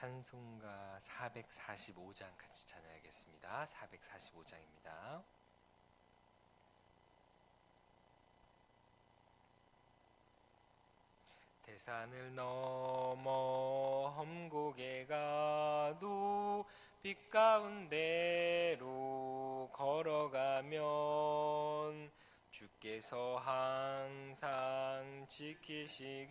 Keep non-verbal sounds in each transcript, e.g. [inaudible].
찬송가 445장 같이 찬양하겠습니다. 445장입니다. 대산을 넘어 험곡에 가도 빛 가운데로 걸어가면 주께서 항상 지키시기로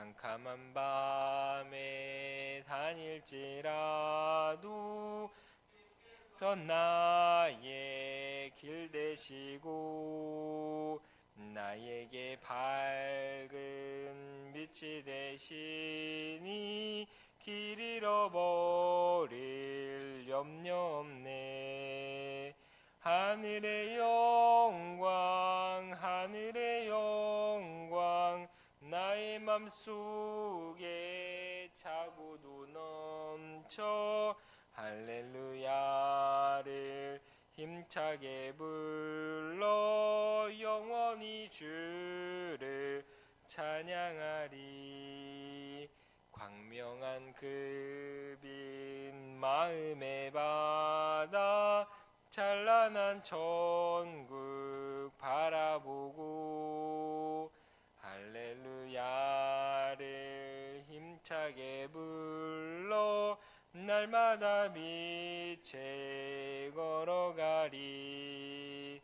캄캄한 밤에 다닐지라도 선 나의 길 되시고 나에게 밝은 빛이 되시니 길 잃어버릴 염려 없네. 하늘의 영광 맘속에 차고도 넘쳐 할렐루야를 힘차게 불러 영원히 주를 찬양하리. 광명한 그빛 마음의 바다 찬란한 천국 바라보고 힘차게 불러 날마다 빛에 걸어가리.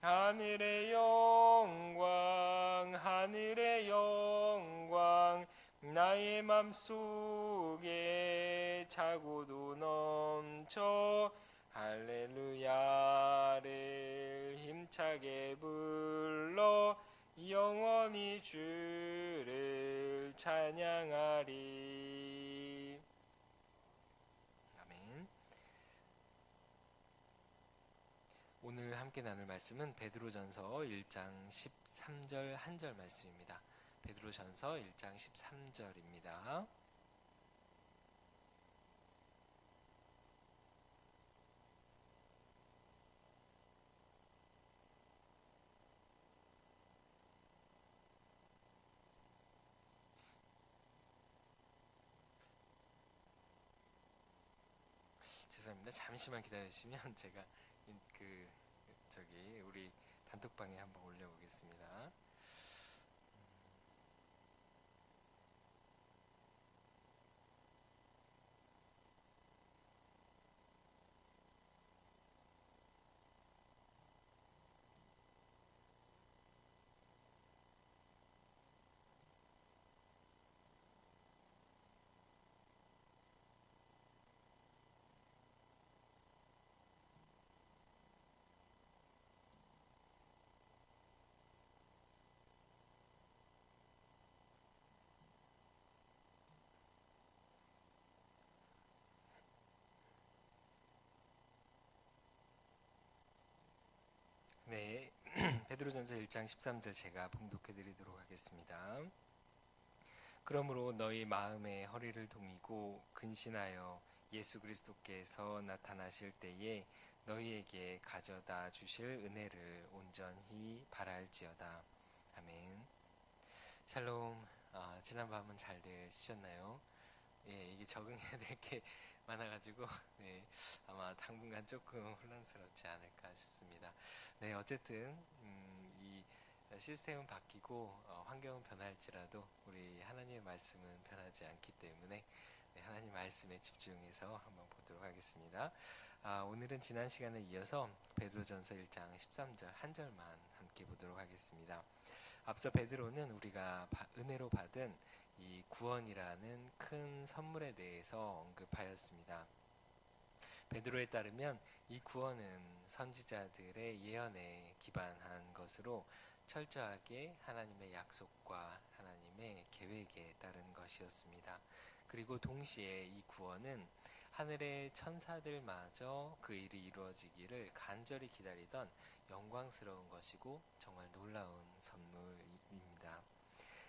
하늘의 영광 하늘의 영광 나의 맘속에 차고도 넘쳐 할렐루야를 힘차게 불러 영원히 주를 찬양하리 아멘 오늘 함께 나눌 말씀은 베드로전서 1장 13절 한 절 말씀입니다. 베드로전서 1장 13절입니다. 죄송합니다. 잠시만 기다리시면 [laughs] 제가 인- 그 저기 우리 단톡방에 한번 올려보겠습니다. 네, 베드로전서 1장 13절 제가 봉독해 드리도록 하겠습니다. 그러므로 너희 마음의 허리를 동이고 근신하여 예수 그리스도께서 나타나실 때에 너희에게 가져다 주실 은혜를 온전히 바랄지어다. 아멘. 샬롬. 아, 지난 밤은 잘 되셨나요? 예, 이게 적응해야 될 게 많아가지고 [laughs] 네, 아마 당분간 조금 혼란스럽지 않을까 싶습니다. 네, 어쨌든 음, 이 시스템은 바뀌고 어, 환경은 변할지라도 우리 하나님의 말씀은 변하지 않기 때문에 네, 하나님 말씀에 집중해서 한번 보도록 하겠습니다. 아, 오늘은 지난 시간에 이어서 베드로전서 1장 13절 한 절만 함께 보도록 하겠습니다. 앞서 베드로는 우리가 바, 은혜로 받은 이 구원이라는 큰 선물에 대해서 언급하였습니다. 베드로에 따르면 이 구원은 선지자들의 예언에 기반한 것으로 철저하게 하나님의 약속과 하나님의 계획에 따른 것이었습니다. 그리고 동시에 이 구원은 하늘의 천사들마저 그 일이 이루어지기를 간절히 기다리던 영광스러운 것이고 정말 놀라운 선물입니다.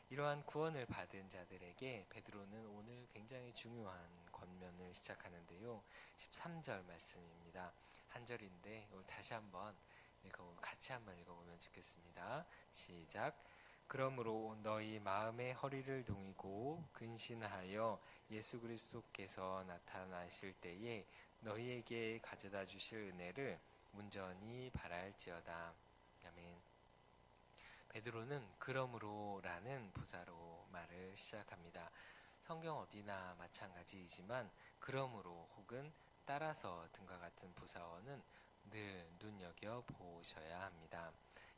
이러한 구원을 받은 자들에게 베드로는 오늘 굉장히 중요한 권면을 시작하는데요. 13절 말씀입니다. 한 절인데 다시 한번 읽어 같이 한번 읽어보면 좋겠습니다. 시작. 그러므로 너희 마음의 허리를 동이고 근신하여 예수 그리스도께서 나타나실 때에 너희에게 가져다 주실 은혜를 온전히 바랄지어다. 아멘. 베드로는 그러므로라는 부사로 말을 시작합니다. 성경 어디나 마찬가지이지만 그러므로 혹은 따라서 등과 같은 부사어는 늘 눈여겨 보셔야 합니다.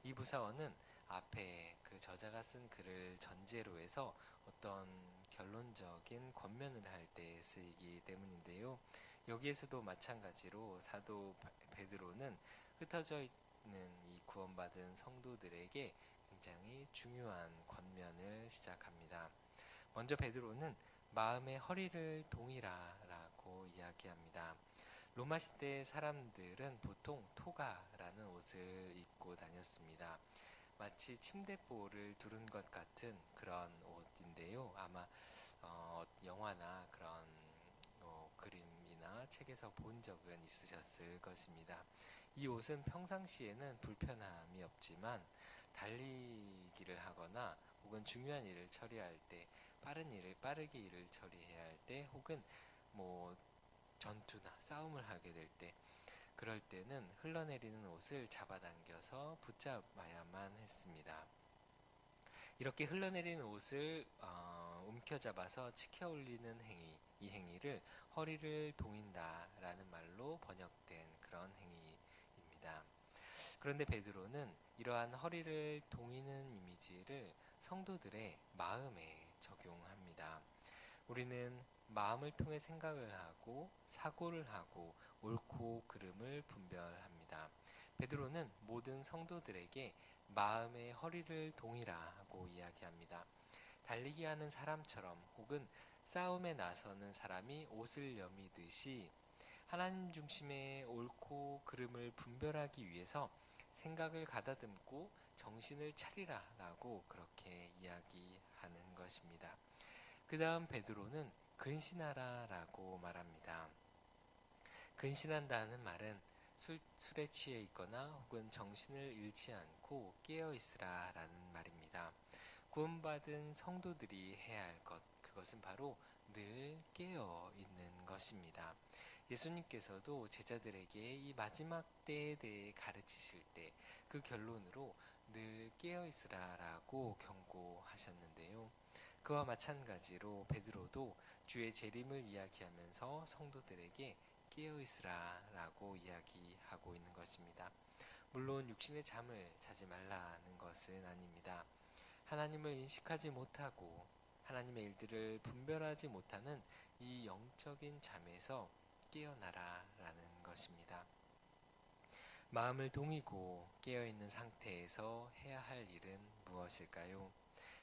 이 부사어는 앞에 그 저자가 쓴 글을 전제로 해서 어떤 결론적인 권면을 할 때 쓰이기 때문인데요. 여기에서도 마찬가지로 사도 베드로는 흩어져 있는 이 구원받은 성도들에게 굉장히 중요한 권면을 시작합니다. 먼저 베드로는 마음의 허리를 동이라라고 이야기합니다. 로마 시대 사람들은 보통 토가라는 옷을 입고 다녔습니다. 마치 침대보를 두른 것 같은 그런 옷인데요. 아마 어, 영화나 그런 어, 그림이나 책에서 본 적은 있으셨을 것입니다. 이 옷은 평상시에는 불편함이 없지만 달리기를 하거나 혹은 중요한 일을 처리할 때 빠른 일을 빠르게 일을 처리해야 할 때 혹은 뭐 전투나 싸움을 하게 될 때 그럴 때는 흘러내리는 옷을 잡아당겨서 붙잡아야만 했습니다. 이렇게 흘러내리는 옷을 어, 움켜잡아서 치켜 올리는 행위, 이 행위를 허리를 동인다라는 말로 번역된 그런 행위입니다. 그런데 베드로는 이러한 허리를 동이는 이미지를 성도들의 마음에 적용합니다. 우리는 마음을 통해 생각을 하고 사고를 하고 옳고 그름을 분별합니다. 베드로는 모든 성도들에게 마음의 허리를 동이라고 이야기합니다. 달리기 하는 사람처럼 혹은 싸움에 나서는 사람이 옷을 여미듯이 하나님 중심의 옳고 그름을 분별하기 위해서 생각을 가다듬고 정신을 차리라라고 그렇게 이야기하는 것입니다. 그 다음 베드로는 근신하라라고 말합니다. 근신한다는 말은 술, 술에 취해 있거나 혹은 정신을 잃지 않고 깨어 있으라라는 말입니다. 구원받은 성도들이 해야 할 것, 그것은 바로 늘 깨어 있는 것입니다. 예수님께서도 제자들에게 이 마지막 때에 대해 가르치실 때 그 결론으로 늘 깨어 있으라라고 경고하셨는데요. 그와 마찬가지로 베드로도 주의 재림을 이야기하면서 성도들에게 깨어 있으라라고 이야기하고 있는 것입니다. 물론 육신의 잠을 자지 말라는 것은 아닙니다. 하나님을 인식하지 못하고 하나님의 일들을 분별하지 못하는 이 영적인 잠에서 깨어나라 라는 것입니다. 마음을 동이고 깨어 있는 상태에서 해야 할 일은 무엇일까요?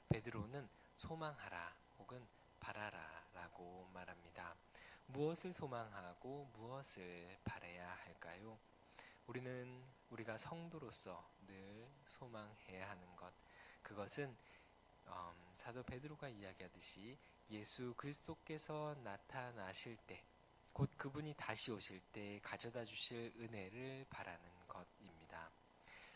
베드로는 소망하라 혹은 바라라 라고 말합니다. 무엇을 소망하고 무엇을 바래야 할까요? 우리는 우리가 성도로서 늘 소망해야 하는 것 그것은 음, 사도 베드로가 이야기하듯이 예수 그리스도께서 나타나실 때 곧 그분이 다시 오실 때 가져다 주실 은혜를 바라는 것입니다.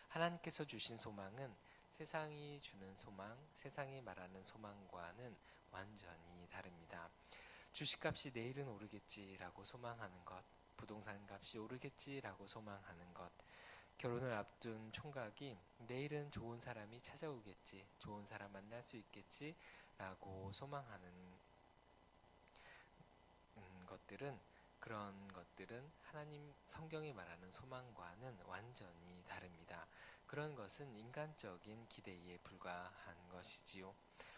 하나님께서 주신 소망은 세상이 주는 소망, 세상이 말하는 소망과는 완전히 다릅니다. 주식값이 내일은 오르겠지라고 소망하는 것, 부동산 값이 오르겠지라고 소망하는 것, 결혼을 앞둔 총각이 내일은 좋은 사람이 찾아오겠지, 좋은 사람 만날 수 있겠지라고 소망하는 음, 것들은 그런 것들은 하나님 성경이 말하는 소망과는 완전히 다릅니다. 그런 것은 인간적인 기대에 불과한 것이지요.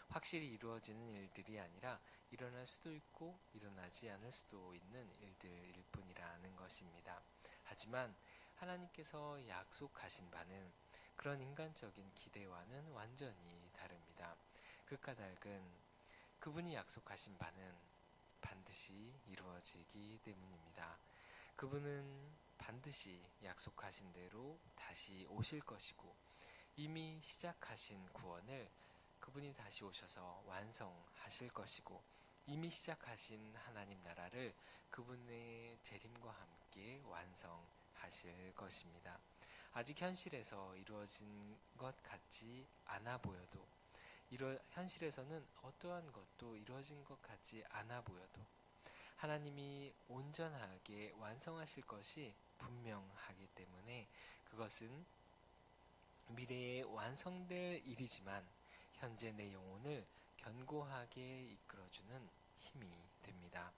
확실히 이루어지는 일들이 아니라 일어날 수도 있고 일어나지 않을 수도 있는 일들일 뿐이라는 것입니다. 하지만 하나님께서 약속하신 바는 그런 인간적인 기대와는 완전히 다릅니다. 그 까닭은 그분이 약속하신 바는 반드시 이루어지기 때문입니다. 그분은 반드시 약속하신 대로 다시 오실 것이고 이미 시작하신 구원을 그분이 다시 오셔서 완성하실 것이고 이미 시작하신 하나님 나라를 그분의 재림과 함께 완성하실 것입니다. 아직 현실에서 이루어진 것 같지 않아 보여도 이러, 현실에서는 어떠한 것도 이루어진 것 같지 않아 보여도 하나님이 온전하게 완성하실 것이 분명하기 때문에 그것은 미래에 완성될 일이지만 현재 내 영혼을 견고하게 이끌어주는 힘이 됩니다.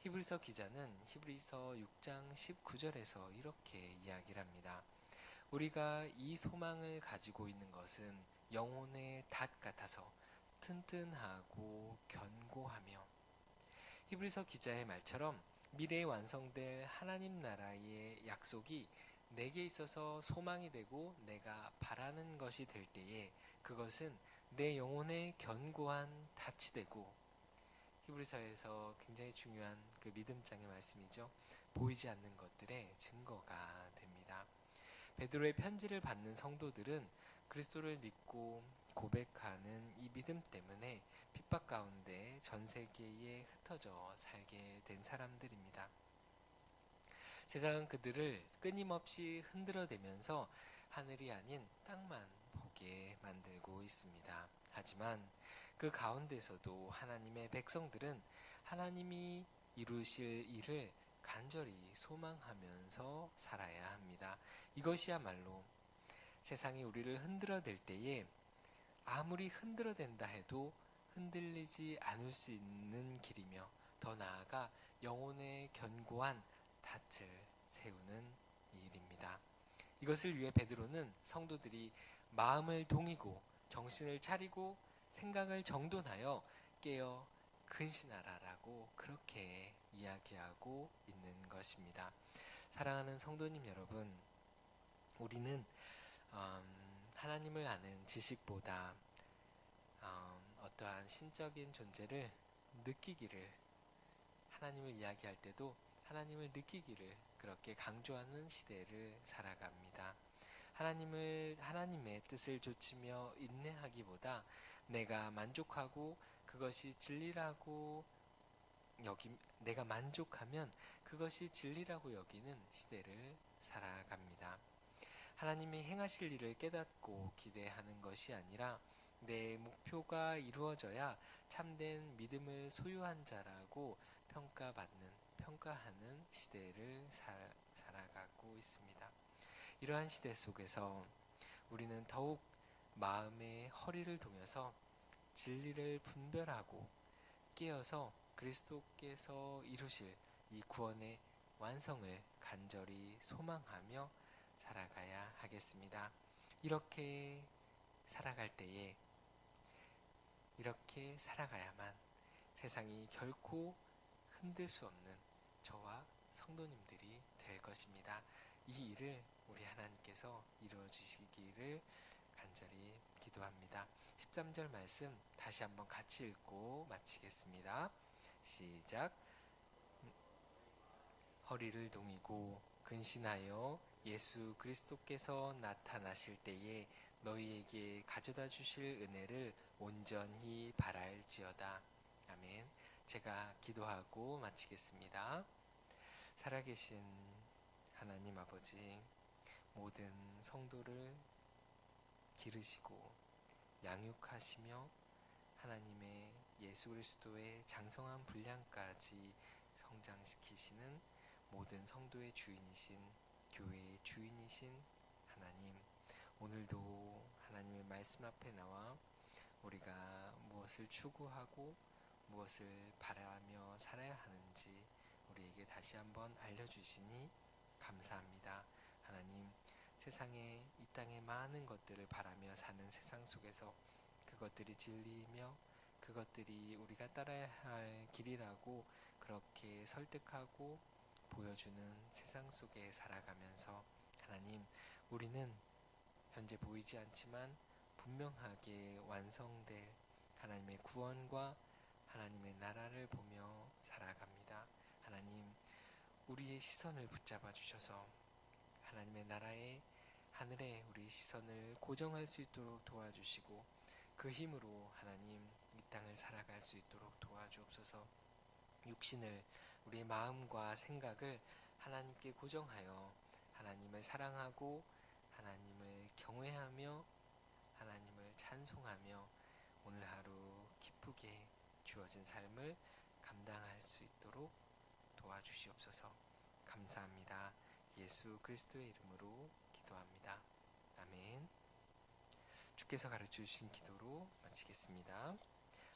히브리서 기자는 히브리서 6장 19절에서 이렇게 이야기를 합니다. 우리가 이 소망을 가지고 있는 것은 영혼의 닷 같아서 튼튼하고 견고하며 히브리서 기자의 말처럼 미래에 완성될 하나님 나라의 약속이 내게 있어서 소망이 되고 내가 바라는 것이 될 때에 그것은 내 영혼의 견고한 닻이 되고 히브리서에서 굉장히 중요한 그 믿음장의 말씀이죠. 보이지 않는 것들의 증거가 됩니다. 베드로의 편지를 받는 성도들은 그리스도를 믿고 고백하는 이 믿음 때문에 핍박 가운데 전 세계에 흩어져 살게 된 사람들입니다. 세상은 그들을 끊임없이 흔들어대면서 하늘이 아닌 땅만 보게 만들고 있습니다. 하지만 그 가운데서도 하나님의 백성들은 하나님이 이루실 일을 간절히 소망하면서 살아야 합니다. 이것이야말로 세상이 우리를 흔들어댈 때에 아무리 흔들어댄다 해도 흔들리지 않을 수 있는 길이며 더 나아가 영혼의 견고한 닻을 세우는 일입니다. 이것을 위해 베드로는 성도들이 마음을 동이고 정신을 차리고 생각을 정돈하여 깨어 근신하라라고 그렇게 이야기하고 있는 것입니다. 사랑하는 성도님 여러분, 우리는 음, 하나님을 아는 지식보다 음, 어떠한 신적인 존재를 느끼기를 하나님을 이야기할 때도 하나님을 느끼기를 그렇게 강조하는 시대를 살아갑니다. 하나님을 하나님의 뜻을 좇으며 인내하기보다 내가 만족하고 그것이 진리라고 여기 내가 만족하면 그것이 진리라고 여기는 시대를 살아갑니다. 하나님이 행하실 일을 깨닫고 기대하는 것이 아니라 내 목표가 이루어져야 참된 믿음을 소유한 자라고 평가받는 평가하는 시대를 살, 살아가고 있습니다. 이러한 시대 속에서 우리는 더욱 마음의 허리를 동여서 진리를 분별하고 깨어서 그리스도께서 이루실 이 구원의 완성을 간절히 소망하며 살아가야 하겠습니다. 이렇게 살아갈 때에 이렇게 살아가야만 세상이 결코 흔들 수 없는 저와 성도님들이 될 것입니다. 이 일을 우리 하나님께서 이루어 주시기를 간절히 기도합니다. 13절 말씀 다시 한번 같이 읽고 마치겠습니다. 시작. 허리를 동이고 근신하여 예수 그리스도께서 나타나실 때에 너희에게 가져다 주실 은혜를 온전히 바랄지어다. 아멘. 제가 기도하고 마치겠습니다. 살아계신 하나님 아버지 모든 성도를 기르시고 양육하시며 하나님의 예수 그리스도의 장성한 분량까지 성장시키시는 모든 성도의 주인이신 교회의 주인이신 하나님 오늘도 하나님의 말씀 앞에 나와 우리가 무엇을 추구하고 무엇을 바라며 살아야 하는지 우리에게 다시 한번 알려주시니 감사합니다. 하나님, 세상에 이 땅에 많은 것들을 바라며 사는 세상 속에서 그것들이 진리이며 그것들이 우리가 따라야 할 길이라고 그렇게 설득하고 보여주는 세상 속에 살아가면서 하나님, 우리는 현재 보이지 않지만 분명하게 완성될 하나님의 구원과 하나님의 나라를 보며 살아갑니다. 하나님, 우리의 시선을 붙잡아 주셔서 하나님의 나라의 하늘에 우리 시선을 고정할 수 있도록 도와주시고 그 힘으로 하나님 이 땅을 살아갈 수 있도록 도와주옵소서. 육신을 우리의 마음과 생각을 하나님께 고정하여 하나님을 사랑하고 하나님을 경외하며 하나님을 찬송하며 오늘 하루 기쁘게 주어진 삶을 감당할 수 있도록 도와주시옵소서. 감사합니다. 예수 그리스도의 이름으로 기도합니다. 아멘. 주께서 가르쳐 주신 기도로 마치겠습니다.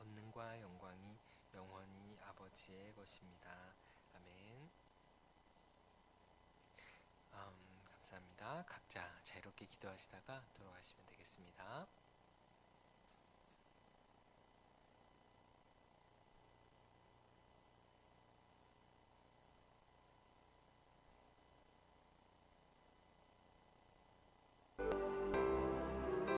권능과 영광이 영원히 아버지의 것입니다. 아멘. 음, 감사합니다. 각자 자유롭게 기도하시다가 돌아가시면 되겠습니다.